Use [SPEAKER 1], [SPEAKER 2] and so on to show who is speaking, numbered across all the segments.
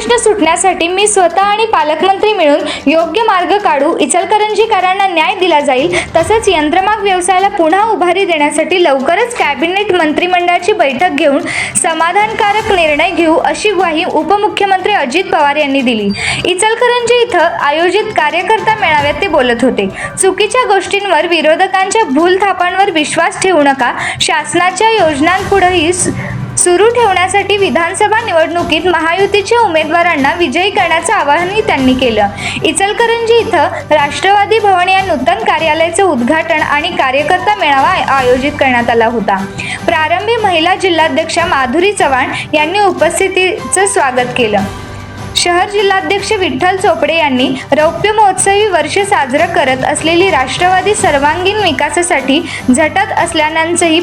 [SPEAKER 1] प्रश्न सुटण्यासाठी मी स्वतः आणि पालकमंत्री मिळून योग्य मार्ग काढू इचलकरंजीकरांना न्याय दिला जाईल तसंच यंत्रमाग व्यवसायाला पुन्हा उभारी देण्यासाठी लवकरच कॅबिनेट मंत्रिमंडळाची बैठक घेऊन समाधानकारक निर्णय घेऊ अशी ग्वाही उपमुख्यमंत्री अजित पवार यांनी दिली. इचलकरंजी इथं आयोजित कार्यकर्ता मेळाव्यात ते बोलत होते. चुकीच्या गोष्टींवर विरोधकांच्या भूलथापांवर विश्वास ठेवू नका शासनाच्या योजनांपुढेही सुरू ठेवण्यासाठी विधानसभा निवडणुकीत महायुतीच्या उमेदवारांना विजयी करण्याचं आवाहनही त्यांनी केलं. इचलकरंजी इथं राष्ट्रवादी भवन या नूतन कार्यालयाचं उद्घाटन आणि कार्यकर्ता मेळावा आयोजित करण्यात आला होता. प्रारंभी महिला जिल्हाध्यक्षा माधुरी चव्हाण यांनी उपस्थितीचं स्वागत केलं. शहर जिल्हाध्यक्ष विठ्ठल चोपडे यांनी रौप्य महोत्सवी वर्ष साजरं करत असलेली राष्ट्रवादी सर्वांगीण विकासासाठी झटत असल्यानंचंही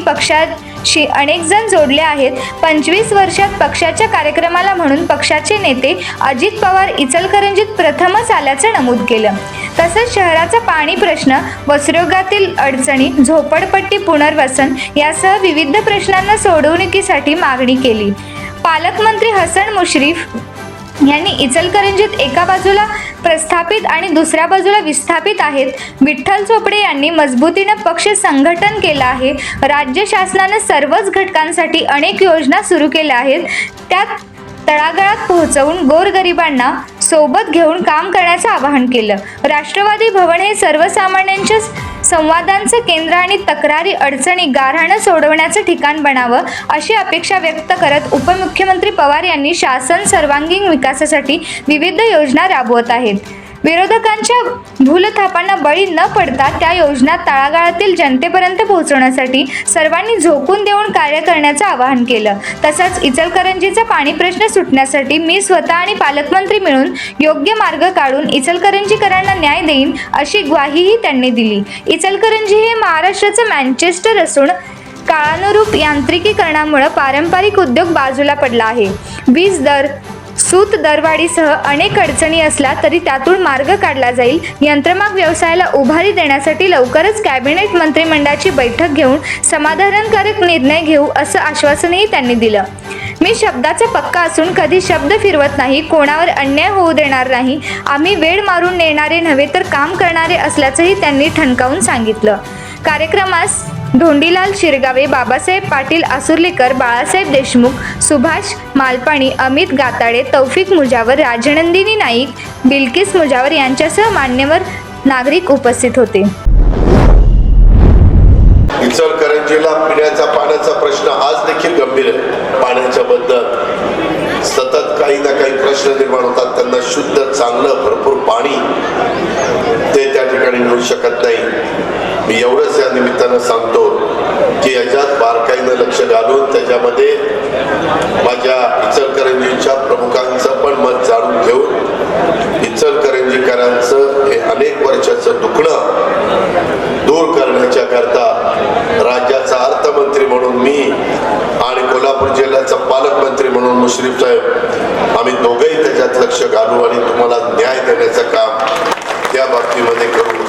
[SPEAKER 1] पक्षाशी अनेक जण जोडले आहेत. पंचवीस वर्षात पक्षाच्या कार्यक्रमाला म्हणून पक्षाचे नेते अजित पवार इचलकरंजीत प्रथमच आल्याचं नमूद केलं. तसंच शहराचा पाणी प्रश्न वस्त्रोगातील अडचणी झोपडपट्टी पुनर्वसन यासह विविध प्रश्नांना सोडवणुकीसाठी मागणी केली. पालकमंत्री हसन मुश्रीफ यांनी इचलकरंजीत एका बाजूला प्रस्थापित आणि दुसऱ्या बाजूला विस्थापित आहेत. विठ्ठल चोपडे यांनी मजबूतीनं पक्ष संघटन केलं आहे. राज्य शासनानं सर्वच घटकांसाठी अनेक योजना सुरू केल्या आहेत. त्यात तळागाळात पोहोचवून गोरगरिबांना सोबत घेऊन काम करण्याचं आवाहन केलं. राष्ट्रवादी भवन हे सर्वसामान्यांच्या संवादांचं केंद्र आणि तक्रारी अडचणी गारहाणं सोडवण्याचं ठिकाण बनावं अशी अपेक्षा व्यक्त करत उपमुख्यमंत्री पवार यांनी शासन सर्वांगीण विकासासाठी विविध योजना राबवत आहेत. विरोधकांच्या भूलथापांना बळी न पडता त्या योजना तळागाळातील जनतेपर्यंत पोहोचवण्यासाठी सर्वांनी झोकून देऊन कार्य करण्याचं आवाहन केलं. तसंच इचलकरंजीचा पाणी प्रश्न सुटण्यासाठी मी स्वतः आणि पालकमंत्री मिळून योग्य मार्ग काढून इचलकरंजीकरांना न्याय देईन अशी ग्वाहीही त्यांनी दिली. इचलकरंजी हे महाराष्ट्राचं मँचेस्टर असून काळानुरूप यांत्रिकीकरणामुळे पारंपरिक उद्योग बाजूला पडला आहे. वीज दर सूत दरवाढीसह अनेक अडचणी असला तरी त्यातून मार्ग काढला जाईल. यंत्रमाग व्यवसायाला उभारी देण्यासाठी लवकरच कॅबिनेट मंत्रिमंडळाची बैठक घेऊन समाधानकारक निर्णय घेऊ असं आश्वासनही त्यांनी दिलं. मी शब्दाचा पक्का असून कधी शब्द फिरवत नाही कोणावर अन्याय होऊ देणार नाही आम्ही वेळ मारून नेणारे नव्हे तर काम करणारे असल्याचंही त्यांनी ठणकावून सांगितलं. कार्यक्रमास धोंडीलाल शिरगावे बाबासाहेब पाटील आसुर्लेकर बाळासाहेब देशमुख सुभाष मालपाणी अमित गाताडे तौफिक मुजावर राजनंदिनी नाईक बिल्किस मुजावर यांच्यासह मान्यवर नागरिक उपस्थित होते.
[SPEAKER 2] इचलकरंजीला पिण्याचा पाण्याचा प्रश्न आज देखील गंभीर आहे. पाण्याच्या बद्दल सतत काही ना काही प्रश्न निर्माण होतात. त्यांना शुद्ध चांगलं भरपूर पाणी ते त्या ठिकाणी मिळू शकत नाही. मी एवढंच या निमित्तानं सांगतो. त्याच्यामध्ये माझ्या इचलकरंजीच्या प्रमुखांचं पण मत जाणून घेऊन इचलकरंजीकरांचं हे अनेक वर्षाचं दुखणं दूर करण्याच्या करता राज्याचा अर्थमंत्री म्हणून मी आणि कोल्हापूर जिल्ह्याचा पालकमंत्री म्हणून मुश्रीफ साहेब आम्ही दोघंही त्याच्यात लक्ष घालू आणि तुम्हाला न्याय देण्याचं काम त्या बाबतीमध्ये करू.